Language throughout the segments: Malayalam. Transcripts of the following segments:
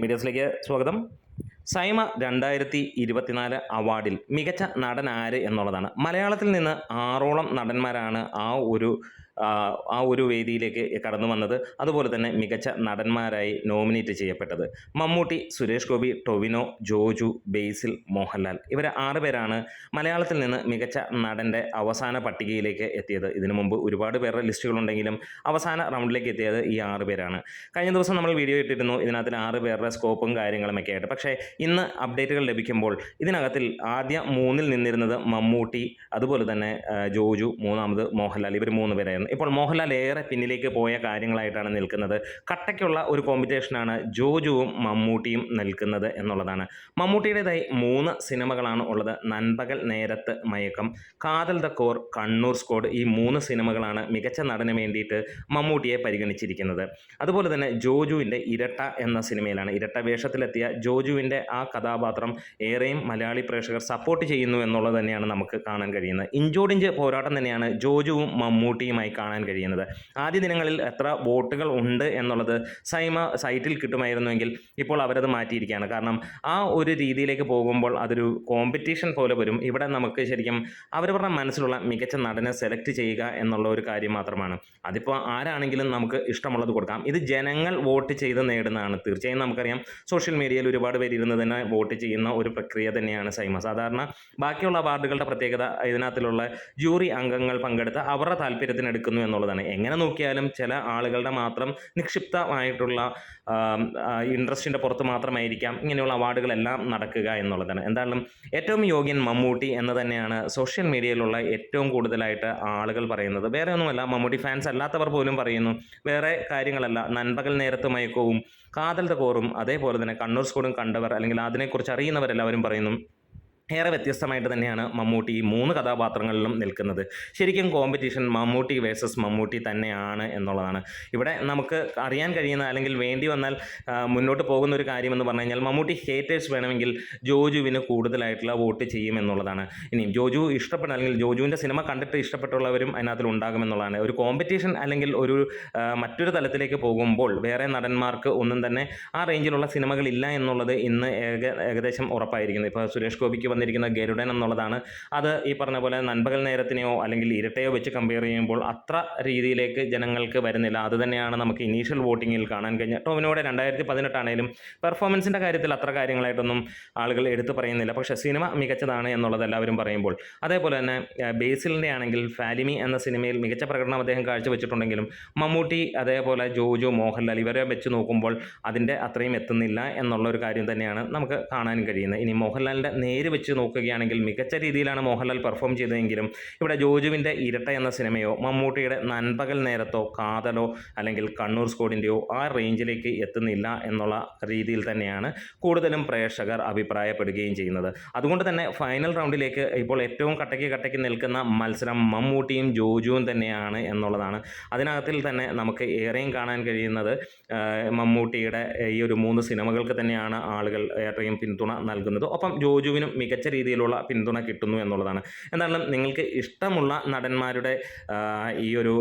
മീഡിയസിലേക്ക് സ്വാഗതം. സൈമ രണ്ടായിരത്തി ഇരുപത്തിനാല് അവാർഡിൽ മികച്ച നടൻ ആര് എന്നുള്ളതാണ്. മലയാളത്തിൽ നിന്ന് ആറോളം നടന്മാരാണ് ആ ഒരു ആ, ഒരു വേദിയിലേക്ക് കടന്നു വന്നത്. അതുപോലെ തന്നെ മികച്ച നടന്മാരായി നോമിനേറ്റ് ചെയ്യപ്പെട്ടത്. മമ്മൂട്ടി സുരേഷ് ഗോപി ടൊവിനോ ജോജു ബേസിൽ മോഹൻലാൽ. ഇവർ ആറ് പേരാണ് മലയാളത്തിൽ നിന്ന് മികച്ച നടന്റെ അവസാന പട്ടികയിലേക്ക് എത്തിയത്. ഇതിനു മുമ്പ് ഒരുപാട് പേരുടെ ലിസ്റ്റുകളുണ്ടെങ്കിലും അവസാന റൗണ്ടിലേക്ക് എത്തിയത് ഈ ആറ് പേരാണ്. കഴിഞ്ഞ ദിവസം നമ്മൾ വീഡിയോ ഇട്ടിരുന്നു. ഇതിനകത്തിൽ ആറ് പേരുടെ സ്കോപ്പും കാര്യങ്ങളും ഒക്കെ ആയിട്ട്. പക്ഷേ ഇന്ന് അപ്ഡേറ്റുകൾ ലഭിക്കുമ്പോൾ ഇതിനകത്തിൽ ആദ്യ മൂന്നിൽ നിന്നിരുന്നത് മമ്മൂട്ടി അതുപോലെ തന്നെ ജോജു മൂന്നാമത് മോഹൻലാൽ. ഇവർ മൂന്ന് പേരായിരുന്നു. ഇപ്പോൾ മോഹൻലാൽ ഏറെ പിന്നിലേക്ക് പോയ കാര്യങ്ങളായിട്ടാണ് നിൽക്കുന്നത്. കട്ടയ്ക്കുള്ള ഒരു കോമ്പറ്റീഷനാണ് ജോജുവും മമ്മൂട്ടിയും നിൽക്കുന്നത് എന്നുള്ളതാണ്. മമ്മൂട്ടിയുടേതായി മൂന്ന് സിനിമകളാണ് ഉള്ളത്. നൻപകൽ നേരത്ത് മയക്കം കാതൽ ദ കോർ കണ്ണൂർ സ്കോഡ് ഈ മൂന്ന് സിനിമകളാണ് മികച്ച നടന് വേണ്ടിയിട്ട് മമ്മൂട്ടിയെ പരിഗണിച്ചിരിക്കുന്നത്. അതുപോലെ തന്നെ ജോജുവിന്റെ ഇരട്ട എന്ന സിനിമയിലാണ്. ഇരട്ട വേഷത്തിലെത്തിയ ജോജുവിന്റെ ആ കഥാപാത്രം ഏറെയും മലയാളി പ്രേക്ഷകർ സപ്പോർട്ട് ചെയ്യുന്നു എന്നുള്ളത് തന്നെയാണ് നമുക്ക് കാണാൻ കഴിയുന്നത്. ഇഞ്ചോടിഞ്ച് പോരാട്ടം തന്നെയാണ് ജോജുവും മമ്മൂട്ടിയുമായി കാണാൻ കഴിയുന്നത്. ആദ്യ ദിനങ്ങളിൽ എത്ര വോട്ടുകൾ ഉണ്ട് എന്നുള്ളത് സൈമ സൈറ്റിൽ കിട്ടുമായിരുന്നുവെങ്കിൽ ഇപ്പോൾ അവരത് മാറ്റിയിരിക്കുകയാണ്. കാരണം ആ ഒരു രീതിയിലേക്ക് പോകുമ്പോൾ അതൊരു കോമ്പറ്റീഷൻ പോലെ വരും. ഇവിടെ നമുക്ക് ശരിക്കും അവരവരുടെ മനസ്സിലുള്ള മികച്ച നടനെ സെലക്ട് ചെയ്യുക എന്നുള്ള ഒരു കാര്യം മാത്രമാണ്. അതിപ്പോൾ ആരാണെങ്കിലും നമുക്ക് ഇഷ്ടമുള്ളത് കൊടുക്കാം. ഇത് ജനങ്ങൾ വോട്ട് ചെയ്ത് നേടുന്നതാണ്. തീർച്ചയായും നമുക്കറിയാം. സോഷ്യൽ മീഡിയയിൽ ഒരുപാട് പേര് ഇരുന്ന് തന്നെ വോട്ട് ചെയ്യുന്ന ഒരു പ്രക്രിയ തന്നെയാണ് സൈമ. സാധാരണ ബാക്കിയുള്ള അവാർഡുകളുടെ പ്രത്യേകത ഇതിനകത്തിലുള്ള ജൂറി അംഗങ്ങൾ പങ്കെടുത്ത് അവരുടെ താല്പര്യത്തിന് എടുക്കുന്നു എന്നുള്ളതാണ്. എങ്ങനെ നോക്കിയാലും ചില ആളുകളുടെ മാത്രം നിക്ഷിപ്തമായിട്ടുള്ള ഇൻട്രസ്റ്റിന്റെ പുറത്ത് മാത്രമായിരിക്കാം ഇങ്ങനെയുള്ള അവാർഡുകളെല്ലാം നടക്കുക എന്നുള്ളതാണ്. എന്തായാലും ഏറ്റവും യോഗ്യൻ മമ്മൂട്ടി എന്ന് തന്നെയാണ് സോഷ്യൽ മീഡിയയിലുള്ള ഏറ്റവും കൂടുതലായിട്ട് ആളുകൾ പറയുന്നത്. വേറെ ഒന്നുമല്ല മമ്മൂട്ടി ഫാൻസ് അല്ലാത്തവർ പോലും പറയുന്നു വേറെ കാര്യങ്ങളല്ല നൻപകൽ നേരത്ത് മയക്കവും കാതൽ തകോറും അതേപോലെ തന്നെ കണ്ണൂർ സ്കൂളും കണ്ടവർ അല്ലെങ്കിൽ അതിനെക്കുറിച്ച് അറിയുന്നവരെല്ലാവരും പറയുന്നു ഏറെ വ്യത്യസ്തമായിട്ട് തന്നെയാണ് മമ്മൂട്ടി ഈ മൂന്ന് കഥാപാത്രങ്ങളിലും നിൽക്കുന്നത്. ശരിക്കും കോമ്പറ്റീഷൻ മമ്മൂട്ടി വേഴ്സസ് മമ്മൂട്ടി തന്നെയാണ് എന്നുള്ളതാണ്. ഇവിടെ നമുക്ക് അറിയാൻ കഴിയുന്ന അല്ലെങ്കിൽ വേണ്ടി വന്നാൽ മുന്നോട്ട് പോകുന്ന ഒരു കാര്യമെന്ന് പറഞ്ഞു കഴിഞ്ഞാൽ മമ്മൂട്ടി ഹേറ്റേഴ്സ് വേണമെങ്കിൽ ജോജുവിന് കൂടുതലായിട്ടുള്ള വോട്ട് ചെയ്യും എന്നുള്ളതാണ്. ഇനിയും ജോജു ഇഷ്ടപ്പെട്ട അല്ലെങ്കിൽ ജോജുവിന്റെ സിനിമ കണ്ടിട്ട് ഇഷ്ടപ്പെട്ടുള്ളവരും അതിനകത്തിൽ ഉണ്ടാകുമെന്നുള്ളതാണ് ഒരു കോമ്പറ്റീഷൻ അല്ലെങ്കിൽ ഒരു മറ്റൊരു തലത്തിലേക്ക് പോകുമ്പോൾ വേറെ നടന്മാർക്ക് ഒന്നും തന്നെ ആ റേഞ്ചിലുള്ള സിനിമകളില്ല എന്നുള്ളത് ഇന്ന് ഏക ഏകദേശം ഉറപ്പായിരിക്കുന്നു. ഇപ്പോൾ സുരേഷ് ഗോപിക്ക് വന്നിരിക്കുന്ന ഗരുഡൻ എന്നുള്ളതാണ്. അത് ഈ പറഞ്ഞ പോലെ നൻപകൽ നേരത്തിനെയോ അല്ലെങ്കിൽ ഇരട്ടയോ വെച്ച് കമ്പയർ ചെയ്യുമ്പോൾ അത്ര രീതിയിലേക്ക് ജനങ്ങൾക്ക് വരുന്നില്ല. അത് തന്നെയാണ് നമുക്ക് ഇനീഷ്യൽ വോട്ടിങ്ങിൽ കാണാൻ കഴിഞ്ഞ ടോമിനോടെ രണ്ടായിരത്തി പതിനെട്ടാണേലും പെർഫോമൻസിന്റെ കാര്യത്തിൽ അത്ര കാര്യങ്ങളായിട്ടൊന്നും ആളുകൾ എടുത്തു പറയുന്നില്ല. പക്ഷേ സിനിമ മികച്ചതാണ് എന്നുള്ളത് എല്ലാവരും പറയുമ്പോൾ. അതേപോലെ തന്നെ ബേസിലിന്റെ ആണെങ്കിൽ ഫാലിമി എന്ന സിനിമയിൽ മികച്ച പ്രകടനം അദ്ദേഹം കാഴ്ചവെച്ചിട്ടുണ്ടെങ്കിലും മമ്മൂട്ടി അതേപോലെ ജോജു മോഹൻലാൽ ഇവരെ വെച്ച് നോക്കുമ്പോൾ അതിന്റെ അത്രയും എത്തുന്നില്ല എന്നുള്ള ഒരു കാര്യം തന്നെയാണ് നമുക്ക് കാണാൻ കഴിയുന്നത്. ഇനി മോഹൻലാലിന്റെ നേര് വെച്ച് നോക്കുകയാണെങ്കിൽ മികച്ച രീതിയിലാണ് മോഹൻലാൽ പെർഫോം ചെയ്തതെങ്കിലും ഇവിടെ ജോജുവിന്റെ ഇരട്ട എന്ന സിനിമയോ മമ്മൂട്ടിയുടെ നൻപകൽ നേരത്തോ കാതലോ അല്ലെങ്കിൽ കണ്ണൂർ സ്കോഡിന്റെയോ ആ റേഞ്ചിലേക്ക് എത്തുന്നില്ല എന്നുള്ള രീതിയിൽ തന്നെയാണ് കൂടുതലും പ്രേക്ഷകർ അഭിപ്രായപ്പെടുകയും ചെയ്യുന്നത്. അതുകൊണ്ട് തന്നെ ഫൈനൽ റൗണ്ടിലേക്ക് ഇപ്പോൾ ഏറ്റവും കട്ടയ്ക്ക് കട്ടയ്ക്ക് നിൽക്കുന്ന മത്സരം മമ്മൂട്ടിയും ജോജുവും തന്നെയാണ് എന്നുള്ളതാണ്. അതിനകത്തിൽ തന്നെ നമുക്ക് ഏറെയും കാണാൻ കഴിയുന്നത് മമ്മൂട്ടിയുടെ ഈ ഒരു മൂന്ന് സിനിമകൾക്ക് തന്നെയാണ് ആളുകൾ ഏറെയും പിന്തുണ നൽകുന്നത്. ഒപ്പം ജോജുവിനും മികച്ച രീതിയിലുള്ള പിന്തുണ കിട്ടുന്നു എന്നുള്ളതാണ്. എന്തായാലും നിങ്ങൾക്ക് ഇഷ്ടമുള്ള നടന്മാരുടെ ഈ ഒരു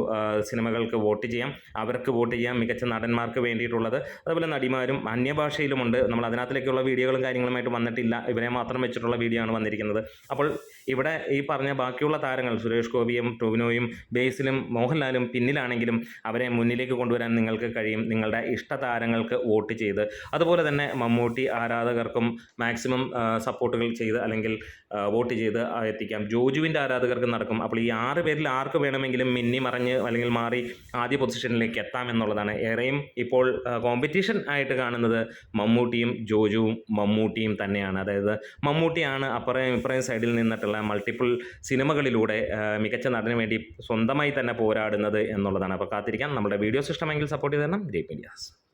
സിനിമകൾക്ക് വോട്ട് ചെയ്യാം. അവർക്ക് വോട്ട് ചെയ്യാം. മികച്ച നടന്മാർക്ക് വേണ്ടിയിട്ടുള്ളത്. അതുപോലെ നടിമാരും അന്യഭാഷയിലുമുണ്ട്. നമ്മൾ അതിനകത്തിലേക്കുള്ള വീഡിയോകളും കാര്യങ്ങളുമായിട്ട് വന്നിട്ടില്ല. ഇവരെ മാത്രം വെച്ചിട്ടുള്ള വീഡിയോ ആണ് വന്നിരിക്കുന്നത്. അപ്പോൾ ഇവിടെ ഈ പറഞ്ഞ ബാക്കിയുള്ള താരങ്ങൾ സുരേഷ് ഗോപിയും ടോവിനോയും ബേസിലും മോഹൻലാലും പിന്നിലാണെങ്കിലും അവരെ മുന്നിലേക്ക് കൊണ്ടുവരാൻ നിങ്ങൾക്ക് കഴിയും. നിങ്ങളുടെ ഇഷ്ട താരങ്ങൾക്ക് വോട്ട് ചെയ്ത്. അതുപോലെ തന്നെ മമ്മൂട്ടി ആരാധകർക്കും മാക്സിമം സപ്പോർട്ടുകൾ ചെയ്ത് അല്ലെങ്കിൽ വോട്ട് ചെയ്ത് എത്തിക്കാം. ജോജുവിന്റെ ആരാധകർക്ക് നടക്കും. അപ്പോൾ ഈ ആറ് പേരിൽ ആർക്ക് വേണമെങ്കിലും മിന്നി മറിഞ്ഞ് അല്ലെങ്കിൽ മാറി ആദ്യ പൊസിഷനിലേക്ക് എത്താം എന്നുള്ളതാണ്. ഏറെയും ഇപ്പോൾ കോമ്പറ്റീഷൻ ആയിട്ട് കാണുന്നത് മമ്മൂട്ടിയും ജോജുവും മമ്മൂട്ടിയും തന്നെയാണ്. അതായത് മമ്മൂട്ടിയാണ് അപ്പുറം ഇപ്പുറം സൈഡിൽ നിന്നിട്ടുള്ള മൾട്ടിപ്പിൾ സിനിമകളിലൂടെ മികച്ച നടന് വേണ്ടി സ്വന്തമായി തന്നെ പോരാടുന്നത് എന്നുള്ളതാണ്. അപ്പോൾ കാത്തിരിക്കാം. നമ്മുടെ വീഡിയോസ് ഇഷ്ടമെങ്കിൽ സപ്പോർട്ട് ചെയ്ത് തരണം. ജയ് മീഡിയാസ്